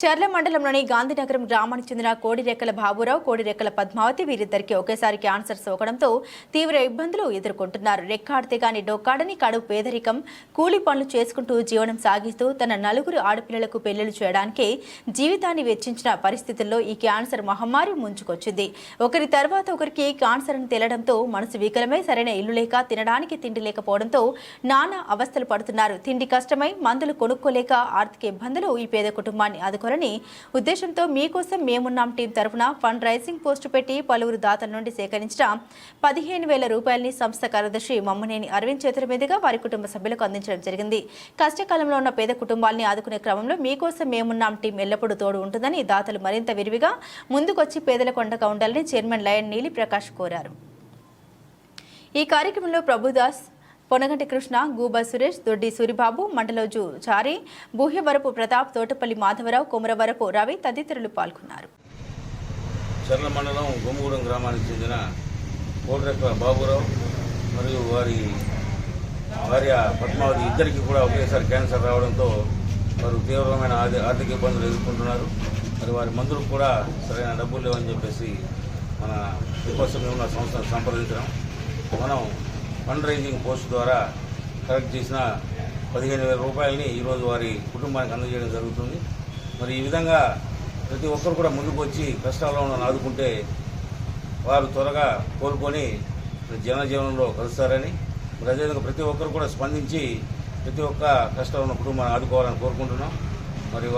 చర్ల మండలంలోని గాంధీనగరం గ్రామానికి చెందిన కోడిరెక్కల బాబురావు కోడిరెక్కల పద్మావతి వీరిద్దరికి ఒకేసారి క్యాన్సర్ సోకడంతో తీవ్ర ఇబ్బందులు ఎదుర్కొంటున్నారు. రెక్కాడితే గాని డొక్కాడని కడుపు పేదరికం కూలి పనులు చేసుకుంటూ జీవనం సాగిస్తూ తన నలుగురు ఆడపిల్లలకు పెళ్ళిళ్ళు చేయడానికి జీవితాన్ని వెచ్చించిన పరిస్థితుల్లో ఈ క్యాన్సర్ మహమ్మారి ముంచుకొచ్చింది. ఒకరి తర్వాత ఒకరికి క్యాన్సర్ అని తేలడంతో మనసు వికలమై సరైన ఇల్లు లేక తినడానికి తిండి లేకపోవడంతో నానా అవస్థలు పడుతున్నారు. తిండి కష్టమై మందులు కొనుక్కోలేక ఆర్థిక ఇబ్బందులు ఈ పేద కుటుంబాన్ని చేసుకోవాలని ఉద్దేశంతో మీకోసం మేమున్నాం టీం తరఫున ఫండ్ రైజింగ్ పోస్టు పెట్టి పలువురు దాతల నుండి సేకరించిన పదిహేను వేల రూపాయలని సంస్థ కార్యదర్శి మమ్మనేని అరవింద్ చేతుల మీదుగా వారి కుటుంబ సభ్యులకు అందించడం జరిగింది. కష్టకాలంలో ఉన్న పేద కుటుంబాల్ని ఆదుకునే క్రమంలో మీకోసం మేమున్నాం టీం ఎల్లప్పుడూ తోడు ఉంటుందని దాతలు మరింత విరివిగా ముందుకొచ్చి పేదల కొండగా ఉండాలని చైర్మన్ లయన్ నీలి ప్రకాష్ కోరారు. ఈ కార్యక్రమంలో ప్రభుదాస్ పొనగంటి కృష్ణ గూబా సురేష్ దొడ్డి సూరిబాబు మండలోజు చారి బూహ్యవరపు ప్రతాప్ తోటపల్లి మాధవరావు కొమరవరపు రవి తదితరులు పాల్గొన్నారు. చర్ల మండలం గుమ్మగూడెం గ్రామానికి చెందిన కోటరెక్క బాబురావు మరియు వారి భార్య పద్మావతి ఇద్దరికి కూడా ఒకేసారి క్యాన్సర్ రావడంతో వారు తీవ్రమైన ఆర్థిక ఇబ్బందులు ఎదుర్కొంటున్నారు. మరి వారి మందులకు కూడా సరైన డబ్బులు లేవని చెప్పేసి మన దీపోత్సవం ఉన్న సంస్థను సంప్రదించడం. మనం ఫండ్ రైజింగ్ పోస్ట్ ద్వారా కలెక్ట్ చేసిన పదిహేను వేల రూపాయలని ఈరోజు వారి కుటుంబానికి అందజేయడం జరుగుతుంది. మరి ఈ విధంగా ప్రతి ఒక్కరు కూడా ముందుకు వచ్చి కష్టాల్లో ఉన్న ఆదుకుంటే వారు త్వరగా కోలుకొని జనజీవనంలో కలుస్తారని మరి అదేవిధంగా ప్రతి ఒక్కరు కూడా స్పందించి ప్రతి ఒక్క కష్టంలో ఉన్న కుటుంబాన్ని ఆదుకోవాలని కోరుకుంటున్నాం. మరి